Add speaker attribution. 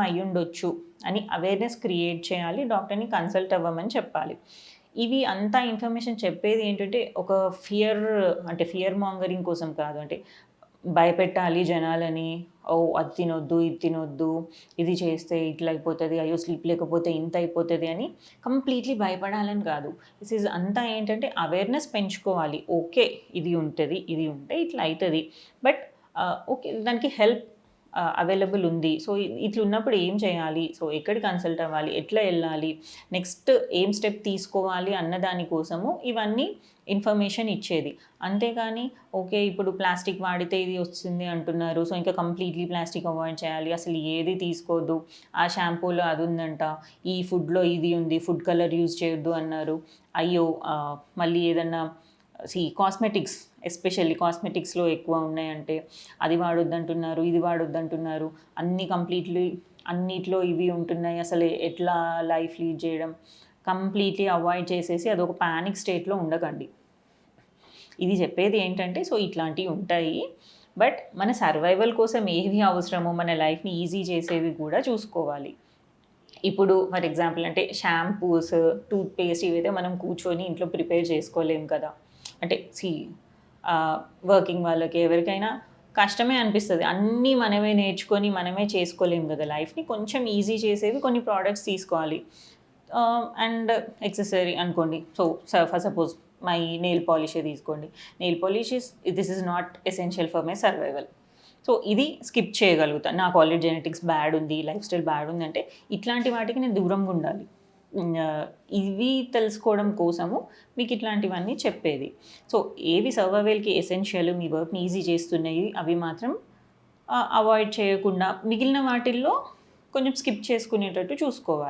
Speaker 1: Problem అని awareness create చేయాలి డాక్టర్ని కన్సల్ట్ అవ్వమని చెప్పాలి. ఇవి అంతా ఇన్ఫర్మేషన్ చెప్పేది ఏంటంటే ఒక ఫియర్ అంటే ఫియర్ మాంగరింగ్ కోసం కాదు అంటే భయపెట్టాలి జనాలని ఓ అది తినొద్దు ఇది తినొద్దు ఇది చేస్తే ఇట్లా అయిపోతుంది అయ్యో స్లీప్ లేకపోతే ఇంత అయిపోతుంది అని కంప్లీట్లీ భయపడాలని కాదు. దిస్ ఈజ్ అంతా ఏంటంటే అవేర్నెస్ పెంచుకోవాలి. ఓకే ఇది ఉంటుంది ఇది ఉంటే ఇట్లా అవుతుంది బట్ ఓకే దానికి హెల్ప్ అవైలబుల్ ఉంది. సో ఇట్లా ఉన్నప్పుడు ఏం చేయాలి? సో ఎక్కడ కన్సల్ట్ అవ్వాలి? ఎట్లా వెళ్ళాలి? నెక్స్ట్ ఏం స్టెప్ తీసుకోవాలి అన్న దానికోసము ఇవన్నీ ఇన్ఫర్మేషన్ ఇచ్చేది. అంతేగాని ఓకే ఇప్పుడు ప్లాస్టిక్ వాడితే ఇది వస్తుంది అంటున్నారు. సో ఇంకా కంప్లీట్లీ ప్లాస్టిక్ అవాయిడ్ చేయాలి. అసలు ఏది తీసుకోవద్దు ఆ షాంపూలో అది ఉందంట. ఈ ఫుడ్లో ఇది ఉంది. ఫుడ్ కలర్ యూజ్ చేయొద్దు అన్నారు. అయ్యో మళ్ళీ ఏదన్నా సి కాస్మెటిక్స్ ఎస్పెషల్లీ కాస్మెటిక్స్లో ఎక్కువ ఉన్నాయంటే అది వాడొద్దంటున్నారు ఇది వాడొద్దంటున్నారు అన్నీ కంప్లీట్లీ అన్నిట్లో ఇవి ఉంటున్నాయి అసలు ఎట్లా లైఫ్ లీడ్ చేయడం కంప్లీట్లీ అవాయిడ్ చేసేసి అదొక ప్యానిక్ స్టేట్లో ఉండకండి. ఇది చెప్పేది ఏంటంటే సో ఇట్లాంటివి ఉంటాయి బట్ మన సర్వైవల్ కోసం ఏవి అవసరమో మన లైఫ్ని ఈజీ చేసేవి కూడా చూసుకోవాలి. ఇప్పుడు ఫర్ ఎగ్జాంపుల్ అంటే షాంపూస్ టూత్పేస్ట్ ఇవైతే మనం కూర్చొని ఇంట్లో ప్రిపేర్ చేసుకోలేం కదా. అంటే సి వర్కింగ్ వాళ్ళకి ఎవరికైనా కష్టమే అనిపిస్తుంది. అన్నీ మనమే నేర్చుకొని మనమే చేసుకోలేము కదా లైఫ్ని. కొంచెం ఈజీ చేసేవి కొన్ని ప్రోడక్ట్స్ తీసుకోవాలి. అండ్ ఎక్సెసరీ అనుకోండి. So for suppose my nail పాలిషే తీసుకోండి. Nail polish is this is not essential for my survival so ఇది స్కిప్ చేయగలుగుతాను నాకు ఆల్రెడీ జెనెటిక్స్ బ్యాడ్ ఉంది లైఫ్ స్టైల్ బ్యాడ్ ఉంది అంటే ఇట్లాంటి వాటికి నేను దూరంగా ఉండాలి. ఇవి తెలుసుకోవడం కోసము మీకు ఇట్లాంటివన్నీ చెప్పేది. సో ఏవి సర్వవేల్కి ఎసెన్షియల్ మీ వర్క్ని ఈజీ చేస్తున్నాయి అవి మాత్రం అవాయిడ్ చేయకుండా మిగిలిన వాటిల్లో కొంచెం స్కిప్ చేసుకునేటట్టు చూసుకోవాలి.